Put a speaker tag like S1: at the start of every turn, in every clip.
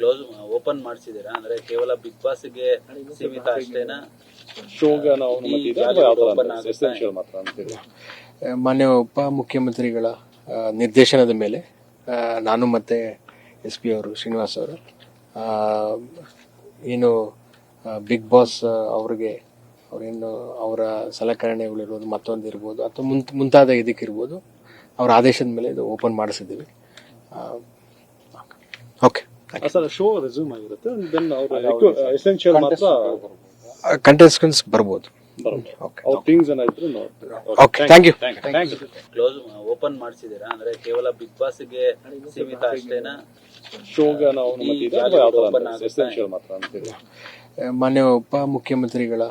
S1: Close open ಮಾಡಿಸಿದೀರಾ ಅಂದ್ರೆ ಕೇವಲ ಬಿಗ್ ಬಾಸ್ಗೆ ಸೀಮಿತ ಅಷ್ಟೇನಾ?
S2: ಶೋಗೆ ನಾವು ಮಾತ್ರ ಅಂತೇಳಿ
S3: ಮಾನ್ಯ ಉಪ ಮುಖ್ಯಮಂತ್ರಿಗಳ ನಿರ್ದೇಶನದ ಮೇಲೆ ಆ, ನಾನು ಮತ್ತೆ ಎಸ್ ಪಿ ಅವರು ಶ್ರೀನಿವಾಸ್ ಅವರು ಆ, ಏನು ಬಿಗ್ ಬಾಸ್ ಅವ್ರಿಗೆ ಅವ್ರೇನು ಅವರ ಸಲಕರಣೆಗಳಿರ್ಬೋದು ಮತ್ತೊಂದು ಇರ್ಬೋದು ಅಥವಾ ಮುಂತ್ ಮುಂತಾದ ಇದಕ್ಕಿರ್ಬೋದು ಅವರ ಆದೇಶದ ಮೇಲೆ ಇದು ಓಪನ್ ಮಾಡಿಸಿದ್ದೀವಿ. ಓಕೆ.
S2: ಸರ್ ಶೋ ರೆಸ್ಯೂಮ್ ಆಗಿರುತ್ತೆ. ದೆನ್ ಅವರು ಎಸೆನ್ಷಿಯಲ್ ಮಾತ್ರ
S3: ಕಂಟೆಸ್ಟೆಂಟ್ಸ್ ಬರ್ಬೋದು. ಓಕೆ
S2: ಅವ್ರ ಥಿಂಗ್ಸ್ ಏನಾದ್ರು ನೋಡ್ತೀವಿ
S3: okay thank you
S2: thank you
S1: close open ಮಾಡಿಸಿದೀರಾ ಅಂದ್ರೆ ಕೇವಲ ಬಿಗ್ ಬಾಸ್ಗೆ ಸೀಮಿತ ಅಷ್ಟೇನಾ?
S2: ಶೋಗೆ ನಾವು? ಎಸೆನ್ಷಿಯಲ್ ಮಾತ್ರ ಅಂತೇಳಿ
S3: ಮಾನ್ಯ ಉಪ ಮುಖ್ಯಮಂತ್ರಿಗಳ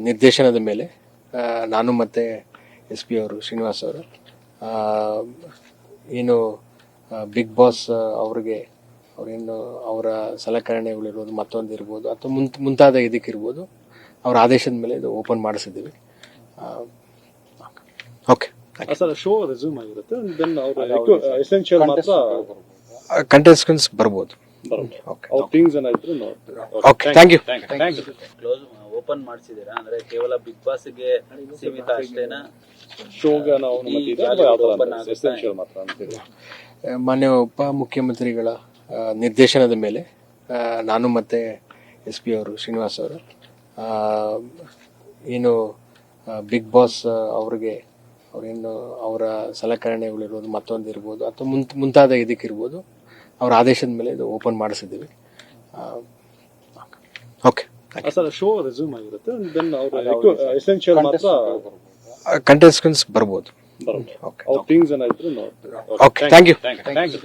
S3: ನಿರ್ದೇಶನದ ಮೇಲೆ ಆ, ನಾನು ಮತ್ತೆ ಎಸ್ ಪಿ ಅವರು ಶ್ರೀನಿವಾಸ್ ಅವರು ಆ, ಏನು ಬಿಗ್ ಬಾಸ್ ಅವ್ರಿಗೆ ಅವ್ರೇನು ಅವರ ಸಲಕರಣೆಗಳಿರ್ಬೋದು ಮತ್ತೊಂದು ಇರ್ಬೋದು ಅಥವಾ ಮುಂತ್ ಮುಂತಾದ ಇದಕ್ಕಿರ್ಬೋದು ಅವ್ರ ಆದೇಶದ ಮೇಲೆ ಇದು ಓಪನ್ ಮಾಡಿಸಿದ್ದೀವಿ. ಓಕೆ.
S2: ಸರ್ ಶೋ ರೆಸ್ಯೂಮ್ ಆಗಿರುತ್ತೆ ದೆನ್ ಅವರು ಎಸೆನ್ಷಿಯಲ್ ಮಾತ್ರ
S3: ಕಂಟೆಸ್ಟೆಂಟ್ಸ್ ಬರ್ಬೋದು.
S2: ಅವ್ರ ಥಿಂಗ್ಸ್ ಏನಾದ್ರು
S3: okay thank you
S2: thank you
S1: close open ಮಾಡಿಸಿದೀರಾ ಅಂದ್ರೆ ಕೇವಲ ಬಿಗ್ ಬಾಸ್ಗೆ ಸೀಮಿತ ಅಷ್ಟೇನಾ?
S2: ಶೋಗೆ ನಾವು ಅಂತ
S1: ಆಗುತ್ತಾ?
S2: ಎಸೆನ್ಷಿಯಲ್ ಮಾತ್ರ ಅಂತೇಳಿ
S3: ಮಾನ್ಯ ಉಪಮುಖ್ಯಮಂತ್ರಿಗಳ ಆ, ನಿರ್ದೇಶನದ ಮೇಲೆ ಆ, ನಾನು ಮತ್ತೆ ಎಸ್ ಪಿ ಅವರು ಶ್ರೀನಿವಾಸ್ ಅವರು ಆ, ಏನು ಬಿಗ್ ಬಾಸ್ ಅವ್ರಿಗೆ ಅವ್ರೇನು ಅವರ ಸಲಕರಣೆಗಳಿರ್ಬೋದು ಮತ್ತೊಂದು ಇರ್ಬೋದು ಅಥವಾ ಮುಂತ್ ಮುಂತಾದ ಇದಕ್ಕಿರ್ಬೋದು ಅವ್ರ ಆದೇಶದ ಮೇಲೆ ಇದು ಓಪನ್ ಮಾಡಿಸಿದ್ದೀವಿ. ಓಕೆ.
S2: ಸರ್ ಶೋ ರೆಸ್ಯೂಮ್ ಆಗಿರುತ್ತೆ ದೆನ್ ಅವರು ಎಸೆನ್ಷಿಯಲ್ ಮಾತ್ರ
S3: ಕಂಟೆಸ್ಟೆಂಟ್ಸ್ ಬರ್ಬೋದು. Okay thank you
S2: thank you